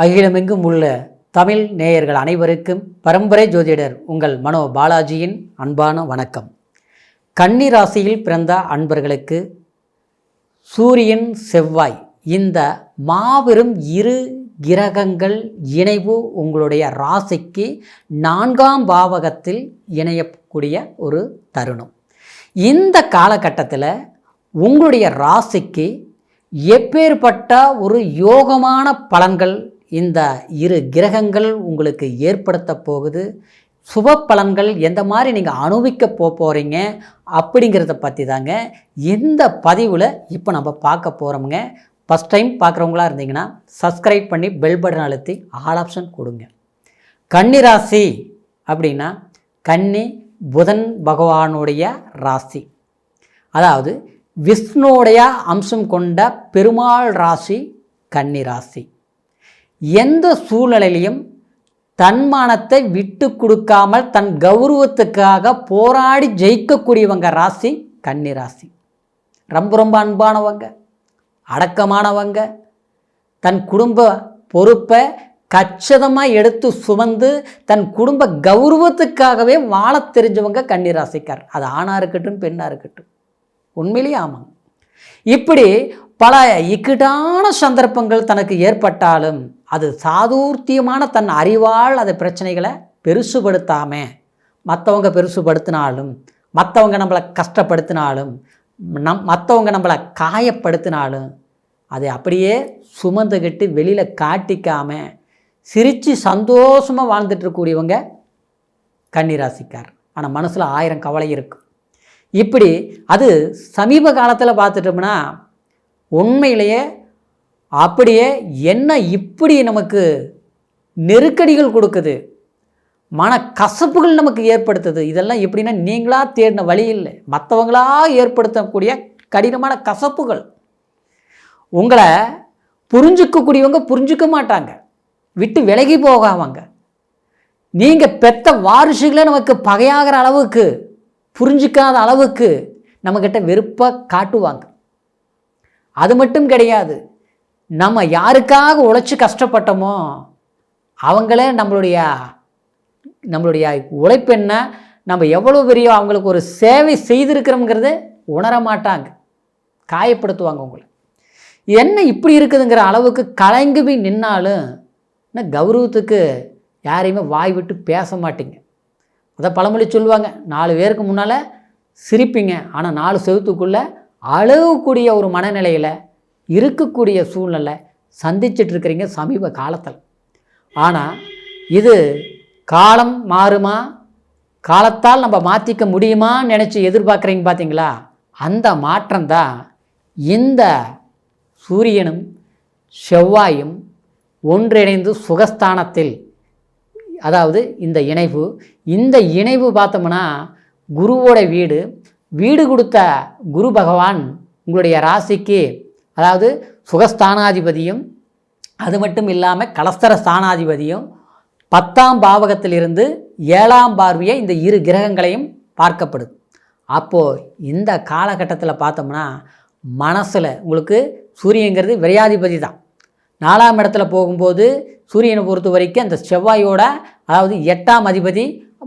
அகிலமெங்கும் உள்ள தமிழ் நேயர்கள் அனைவருக்கும் பரம்பரை ஜோதிடர் உங்கள் மனோ பாலாஜியின் அன்பான வணக்கம். கன்னி ராசியில் பிறந்த அன்பர்களுக்கு சூரியன் செவ்வாய். இந்த மாபெரும் இரு கிரகங்கள் இணைவு உங்களுடைய ராசிக்கு நான்காம் பாவகத்தில் இணையக்கூடிய ஒரு தருணம். இந்த காலகட்டத்தில் உங்களுடைய ராசிக்கு எப்பேற்பட்ட ஒரு யோகமான பலன்கள் இந்த இரு கிரகங்கள் உங்களுக்கு ஏற்படுத்த போகுது. சுப பலன்கள் எந்த மாதிரி நீங்கள் அனுபவிக்க போக போகிறீங்க அப்படிங்கிறத பற்றி தாங்க இந்த பதிவில் இப்போ நம்ம பார்க்க போகிறோமுங்க ஃபஸ்ட் டைம் பார்க்குறவங்களா இருந்தீங்கன்னா சப்ஸ்கிரைப் பண்ணி பெல் பட்டன் அழுத்தி ஆல் ஆப்ஷன் கொடுங்க. கன்னி ராசி அப்படின்னா கன்னி புதன் பகவானுடைய ராசி. அதாவது விஷ்ணுடைய அம்சம் கொண்ட பெருமாள் ராசி கன்னி ராசி எந்த சூழ்நிலையிலையும் தன்மானத்தை விட்டு கொடுக்காமல் தன் கௌரவத்துக்காக போராடி ஜெயிக்கக்கூடியவங்க ராசி கன்னி ராசி. ரொம்ப ரொம்ப அன்பானவங்க அடக்கமானவங்க. தன் குடும்ப பொறுப்பை கச்சிதமாக எடுத்து சுமந்து தன் குடும்ப கௌரவத்துக்காகவே வாழத் தெரிஞ்சவங்க கன்னி ராசிக்கார் அது ஆணாக இருக்கட்டும் பெண்ணாக இருக்கட்டும். உண்மையிலேயே ஆமாங்க. இப்படி பல இக்கட்டான சந்தர்ப்பங்கள் தனக்கு ஏற்பட்டாலும் அது சாதுர்த்தியமான தன் அறிவால் அந்த பிரச்சனைகளை பெருசுபடுத்தாமல் மற்றவங்க பெருசுபடுத்தினாலும் மற்றவங்க நம்மளை கஷ்டப்படுத்தினாலும் நம் மற்றவங்க நம்மளை காயப்படுத்தினாலும் அதை அப்படியே சுமந்துக்கிட்டு வெளியில் காட்டிக்காமல் சிரித்து சந்தோஷமாக வாழ்ந்துட்டு இருக்கக்கூடியவங்க கன்னிராசிக்கார். ஆனால் மனசில் ஆயிரம் கவலை இருக்கும் இப்படி அது சமீப காலத்தில் பார்த்துட்டோம்னா உண்மையிலேயே அப்படியே என்ன இப்படி நமக்கு நெருக்கடிகள் கொடுக்குது? மன கசப்புகள் நமக்கு ஏற்படுத்துது. இதெல்லாம் எப்படின்னா நீங்களாக தேடின வழி இல்லை. மற்றவங்களாக ஏற்படுத்தக்கூடிய கடினமான கசப்புகள். உங்களை புரிஞ்சுக்கக்கூடியவங்க புரிஞ்சுக்க மாட்டாங்க. விட்டு விலகி போகாமங்க. நீங்கள் பெத்த வாரிசுகளை நமக்கு பகையாகிற அளவுக்கு புரிஞ்சிக்காத அளவுக்கு நம்மக்கிட்ட வெறுப்பாக காட்டுவாங்க. அது மட்டும் கிடையாது. நம்ம யாருக்காக உழைச்சி கஷ்டப்பட்டோமோ அவங்களே நம்மளுடைய நம்மளுடைய உழைப்பு என்ன? நம்ம எவ்வளோ பெரிய அவங்களுக்கு ஒரு சேவை செய்திருக்கிறோங்கிறத உணர மாட்டாங்க. காயப்படுத்துவாங்க உங்களை. என்ன இப்படி இருக்குதுங்கிற அளவுக்கு கலங்கி போய் நின்னாலும் என்ன கௌரவத்துக்கு யாரையுமே வாய் விட்டு பேச மாட்டீங்க. அதை பழமொழி சொல்லுவாங்க. நாலு பேருக்கு முன்னால் சிரிப்பீங்க. ஆனால் நாலு செவத்துக்குள்ளே அழுகக்கூடிய ஒரு மனநிலையில் இருக்கக்கூடிய சூழ்நிலை சந்திச்சிட்டு இருக்கிறீங்க சமீப காலத்தில். ஆனால் இது காலம் மாறுமா? காலத்தால் நம்ம மாற்றிக்க முடியுமான்னு நினச்சி எதிர்பார்க்குறீங்க பார்த்தீங்களா அந்த மாற்றம்தான் இந்த சூரியனும் செவ்வாயும் ஒன்றிணைந்து சுகஸ்தானத்தில் அதாவது இந்த இணைவு. இந்த இணைவு பார்த்தோம்னா குருவோட வீடு வீடு கொடுத்த குரு பகவான் உங்களுடைய ராசிக்கு அதாவது சுகஸ்தானாதிபதியும் அது மட்டும் இல்லாமல் கலஸ்தர ஸ்தானாதிபதியும் பத்தாம் பாவகத்திலிருந்து ஏழாம் பார்வையை இந்த இரு கிரகங்களையும் பார்க்கப்படுது. அப்போது இந்த காலகட்டத்தில் பார்த்தோம்னா மனசில் உங்களுக்கு சூரியங்கிறது விரையாதிபதி தான். நாலாம் இடத்துல போகும்போது சூரியனை பொறுத்த வரைக்கும் அந்த செவ்வாயோட அதாவது எட்டாம் அதிபதி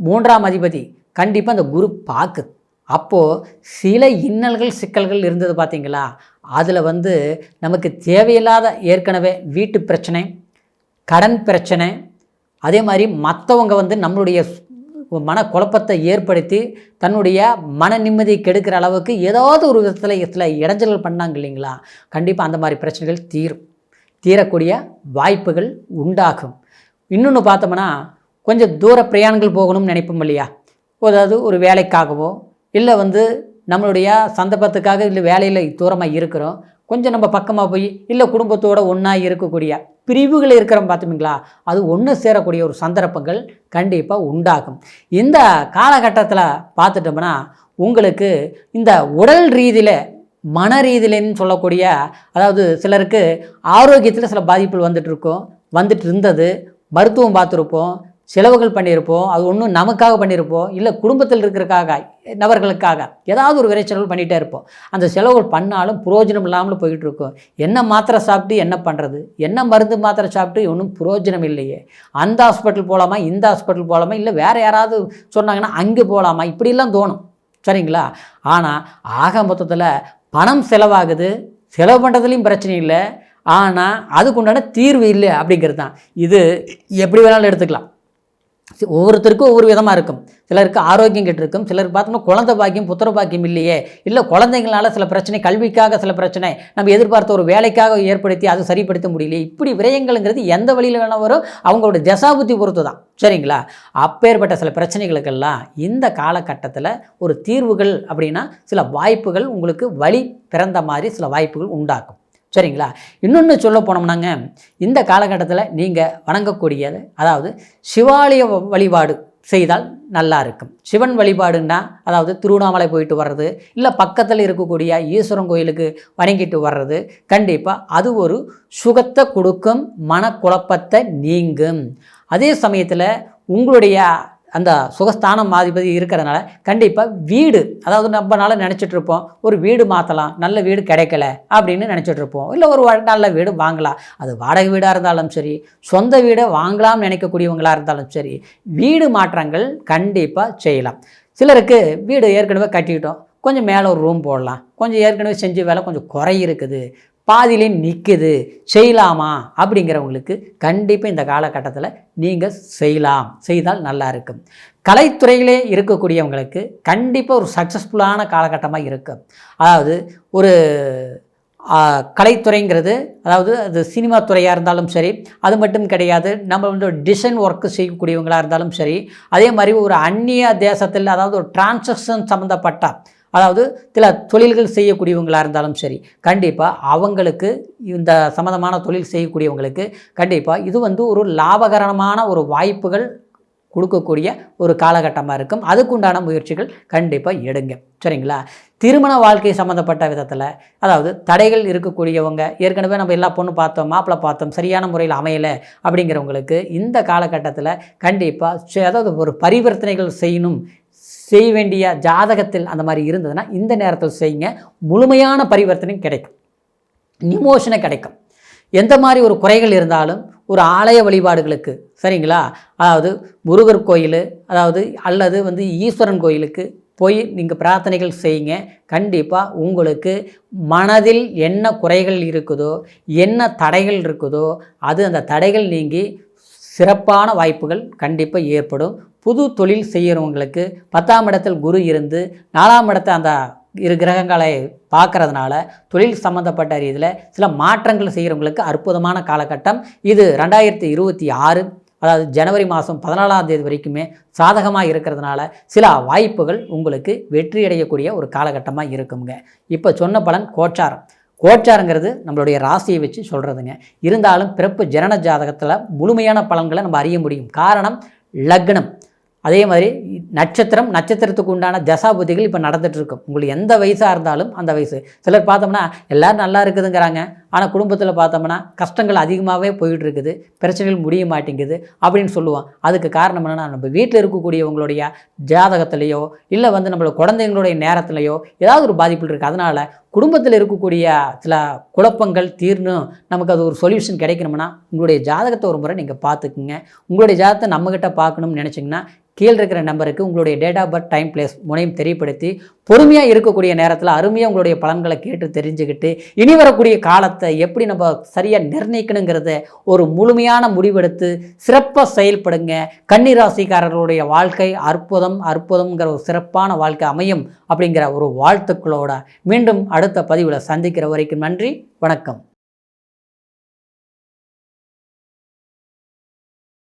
மூன்றாம் அதிபதி கண்டிப்பாக அந்த குரு பார்க்குது. அப்போது சில இன்னல்கள் சிக்கல்கள் இருந்தது பார்த்தீங்களா அதில் வந்து நமக்கு தேவையில்லாத ஏற்கனவே வீட்டு பிரச்சனை கடன் பிரச்சனை அதே மாதிரி மற்றவங்க வந்து நம்மளுடைய மன குழப்பத்தை ஏற்படுத்தி தன்னுடைய மன நிம்மதியை கெடுக்கிற அளவுக்கு ஏதாவது ஒரு விதத்தில் சில இடைஞ்சல்கள் பண்ணாங்க இல்லைங்களா? கண்டிப்பாக அந்த மாதிரி பிரச்சனைகள் தீரும். தீரக்கூடிய வாய்ப்புகள் உண்டாகும். இன்னொன்று பார்த்தோம்னா கொஞ்சம் தூர பிரயாணங்கள் போகணும்னு நினைப்போம் இல்லையா? அதாவது ஒரு வேலைக்காகவோ இல்லை வந்து நம்மளுடைய சந்தர்ப்பத்துக்காக இல்லை வேலையில் தூரமாக இருக்கிறோம். கொஞ்சம் நம்ம பக்கமாக போய் இல்லை குடும்பத்தோடு ஒன்றா இருக்கக்கூடிய பிரிவுகள் இருக்கிறோம் பார்த்தோம்ங்களா அது ஒன்று சேரக்கூடிய ஒரு சந்தர்ப்பங்கள் கண்டிப்பாக உண்டாகும். இந்த காலகட்டத்தில் பார்த்துட்டோம்னா உங்களுக்கு இந்த உடல் ரீதியில் மன ரீதியிலன்னு சொல்லக்கூடிய அதாவது சிலருக்கு ஆரோக்கியத்தில் சில பாதிப்புகள் வந்துட்டு இருக்கும். வந்துட்டு இருந்தது. மருத்துவம் பார்த்துருப்போம் செலவுகள் பண்ணியிருப்போம் அது ஒன்றும் நமக்காக பண்ணியிருப்போம் இல்லை குடும்பத்தில் இருக்கிறக்காக நபர்களுக்காக ஏதாவது ஒரு விரை செலவு பண்ணிகிட்டே இருப்போம். அந்த செலவுகள் பண்ணாலும் புரோஜனம் இல்லாமல் போயிட்டு இருக்கோம். என்ன மாத்திரை சாப்பிட்டு என்ன பண்ணுறது என்ன மருந்து மாத்திரை சாப்பிட்டு ஒன்றும் புரோஜனம் இல்லையே. அந்த ஹாஸ்பிட்டல் போகலாமா இந்த ஹாஸ்பிட்டல் போகலாமா இல்லை வேறு யாராவது சொன்னாங்கன்னா அங்கே போகலாமா இப்படிலாம் தோணும். சரிங்களா? ஆனால் ஆக மொத்தத்தில் பணம் செலவாகுது செலவு பண்ணுறதுலையும் பிரச்சனை இல்லை. ஆனால் அதுக்கு உண்டான தீர்வு இல்லை அப்படிங்கிறது தான். இது எப்படி வேணாலும் எடுத்துக்கலாம். ஒவ்வொருத்தருக்கும் ஒவ்வொரு விதமாக இருக்கும். சிலருக்கு ஆரோக்கியம் கெட்டிருக்கும். சிலருக்கு பார்த்தோம்னா குழந்தை பாக்கியம் புத்திர பாக்கியம் இல்லையே. இல்லை குழந்தைங்களால சில பிரச்சனை கல்விக்காக சில பிரச்சனை நம்ம எதிர்பார்த்த ஒரு வேலைக்காக ஏற்படுத்தி அதை சரிப்படுத்த முடியலையே. இப்படி விரயங்கள்ங்கிறது எந்த வழியில் வேணால் வரும்? அவங்களோட தசாபுத்தி பொறுத்து தான் சரிங்களா? அப்பேற்பட்ட சில பிரச்சனைகளுக்கெல்லாம் இந்த காலகட்டத்தில் ஒரு தீர்வுகள் அப்படின்னா சில வாய்ப்புகள் உங்களுக்கு வழி பிறந்த மாதிரி சில வாய்ப்புகள் உண்டாக்கும். சரிங்களா? இன்னொன்று சொல்ல போனோம்னாங்க இந்த காலகட்டத்தில் நீங்கள் வணங்கக்கூடியது அதாவது சிவாலய வ- வழிபாடு செய்தால் நல்லா இருக்கும். சிவன் வழிபாடுன்னா அதாவது திருவண்ணாமலை போயிட்டு வர்றது இல்லை பக்கத்தில் இருக்கக்கூடிய ஈஸ்வரன் கோயிலுக்கு வணங்கிட்டு வர்றது கண்டிப்பாக அது ஒரு சுகத்தை கொடுக்கும் மனக்குழப்பத்தை நீங்கும். அதே சமயத்தில் உங்களுடைய அந்த சுகஸ்தானம் அதிபதி இருக்கிறதுனால கண்டிப்பாக வீடு அதாவது நம்மனால நினச்சிட்ருப்போம் ஒரு வீடு மாற்றலாம் நல்ல வீடு கிடைக்கல அப்படின்னு நினச்சிட்ருப்போம் இல்லை ஒரு நல்ல வீடு வாங்கலாம். அது வாடகை வீடாக இருந்தாலும் சரி சொந்த வீடை வாங்கலாம்னு நினைக்கக்கூடியவங்களாக இருந்தாலும் சரி வீடு மாற்றங்கள் கண்டிப்பாக செய்யலாம். சிலருக்கு வீடு ஏற்கனவே கட்டிக்கிட்டோம் கொஞ்சம் மேலே ஒரு ரூம் போடலாம். கொஞ்சம் ஏற்கனவே செஞ்ச வேலை கொஞ்சம் குறை இருக்குது. பாதியிலே நிற்குது செய்யலாமா? அப்படிங்கிறவங்களுக்கு கண்டிப்பாக இந்த காலகட்டத்தில் நீங்கள் செய்யலாம். செய்தால் நல்லா இருக்கும். கலைத்துறையிலே இருக்கக்கூடியவங்களுக்கு கண்டிப்பாக ஒரு சக்ஸஸ்ஃபுல்லான காலகட்டமாக இருக்கும். அதாவது ஒரு கலைத்துறைங்கிறது அதாவது அது சினிமா துறையாக இருந்தாலும் சரி அது மட்டும் கிடையாது. நம்ம வந்து டிசைன் ஒர்க்கு செய்யக்கூடியவங்களாக இருந்தாலும் சரி அதே மாதிரி ஒரு அந்நிய தேசத்தில் அதாவது ஒரு டிரான்சாக்ஷன் சம்மந்தப்பட்ட அதாவது சில தொழில்கள் செய்யக்கூடியவங்களாக இருந்தாலும் சரி கண்டிப்பாக அவங்களுக்கு இந்த சம்மந்தமான தொழில் செய்யக்கூடியவங்களுக்கு கண்டிப்பாக இது வந்து ஒரு லாபகரமான ஒரு வாய்ப்புகள் கொடுக்கக்கூடிய ஒரு காலகட்டமாக இருக்கும். அதுக்குண்டான முயற்சிகள் கண்டிப்பாக எடுங்க. சரிங்களா? திருமண வாழ்க்கை சம்மந்தப்பட்ட விதத்தில் அதாவது தடைகள் இருக்கக்கூடியவங்க ஏற்கனவே நம்ம எல்லா பொண்ணு பார்த்தோம் மாப்பிள்ளை பார்த்தோம் சரியான முறையில் அமையலை அப்படிங்கிறவங்களுக்கு இந்த காலகட்டத்தில் கண்டிப்பாக அதாவது ஒரு பரிவர்த்தனைகள் செய்யணும் செய்ய வேண்டிய ஜாதகத்தில் அந்த மாதிரி இருந்ததுன்னா இந்த நேரத்தில் செய்யுங்க. முழுமையான பரிவர்த்தனை கிடைக்கும். நிமோஷனை கிடைக்கும். எந்த மாதிரி ஒரு குறைகள் இருந்தாலும் ஒரு ஆலய வழிபாடுகளுக்கு சரிங்களா? அதாவது முருகர் கோயில் அதாவது அல்லது வந்து ஈஸ்வரன் கோயிலுக்கு போய் நீங்கள் பிரார்த்தனைகள் செய்யுங்க. கண்டிப்பாக உங்களுக்கு மனதில் என்ன குறைகள் இருக்குதோ என்ன தடைகள் இருக்குதோ அது அந்த தடைகள் நீங்கி சிறப்பான வாய்ப்புகள் கண்டிப்பாக ஏற்படும். புது தொழில் செய்கிறவங்களுக்கு பத்தாம் இடத்தில் குரு இருந்து நாலாம் இடத்தை அந்த இரு கிரகங்களை பார்க்கறதுனால தொழில் சம்மந்தப்பட்ட ரீதியில் சில மாற்றங்கள் செய்கிறவங்களுக்கு அற்புதமான காலகட்டம். இது ரெண்டாயிரத்தி இருபத்தி ஆறு அதாவது ஜனவரி மாதம் பதினாலாம் தேதி வரைக்குமே சாதகமாக இருக்கிறதுனால சில வாய்ப்புகள் உங்களுக்கு வெற்றி அடையக்கூடிய ஒரு காலகட்டமாக இருக்குங்க. இப்போ சொன்ன பலன் கோச்சாரம். கோச்சாரங்கிறது நம்மளுடைய ராசியை வச்சு சொல்கிறதுங்க இருந்தாலும் பிறப்பு ஜனன ஜாதகத்தில் முழுமையான பலன்களை நம்ம அறிய முடியும். காரணம் லக்னம். அதே மாதிரி நட்சத்திரம் நட்சத்திரத்துக்கு உண்டான தசாபுதிகள் இப்போ நடந்துகிட்ருக்கும் உங்களுக்கு எந்த வயசாக இருந்தாலும் அந்த வயசு. சிலர் பார்த்தோம்னா எல்லோரும் நல்லா இருக்குதுங்கிறாங்க. ஆனால் குடும்பத்தில் பார்த்தோம்னா கஷ்டங்கள் அதிகமாகவே போயிட்டு இருக்குது பிரச்சனைகள் முடிய மாட்டேங்குது அப்படின்னு சொல்லுவோம் அதுக்கு காரணம் என்னென்னா நம்ம வீட்டில் இருக்கக்கூடியவங்களுடைய ஜாதகத்திலையோ இல்லை வந்து நம்மளோட குழந்தைங்களுடைய நேரத்துலையோ ஏதாவது ஒரு பாதிப்புகள் இருக்குது அதனால் குடும்பத்தில் இருக்கக்கூடிய சில குழப்பங்கள் தீர்ணும் நமக்கு அது ஒரு சொல்யூஷன் கிடைக்கணும்னா உங்களுடைய ஜாதகத்தை ஒரு முறை நீங்கள் பார்த்துக்குங்க. உங்களுடைய ஜாதகத்தை நம்மக்கிட்ட பார்க்கணும்னு நினச்சிங்கன்னா கீழே இருக்கிற நம்பருக்கு உங்களுடைய date of birth time place முனையும் தெரியப்படுத்தி பொறுமையாக இருக்கக்கூடிய நேரத்தில் அருமையாக உங்களுடைய பலன்களை கேட்டு தெரிஞ்சுக்கிட்டு இனி வரக்கூடிய காலத்தை எப்படி நம்ம சரியாக நிர்ணயிக்கணுங்கிறத ஒரு முழுமையான முடிவெடுத்து சிறப்பாக செயல்படுங்க. கன்னிராசிக்காரர்களுடைய வாழ்க்கை அற்புதம் அற்புதம்ங்கிற ஒரு சிறப்பான வாழ்க்கை அமையும் அப்படிங்கிற ஒரு வாழ்த்துக்களோட மீண்டும் அடுத்த பதிவில் சந்திக்கிற வரைக்கும் நன்றி வணக்கம்.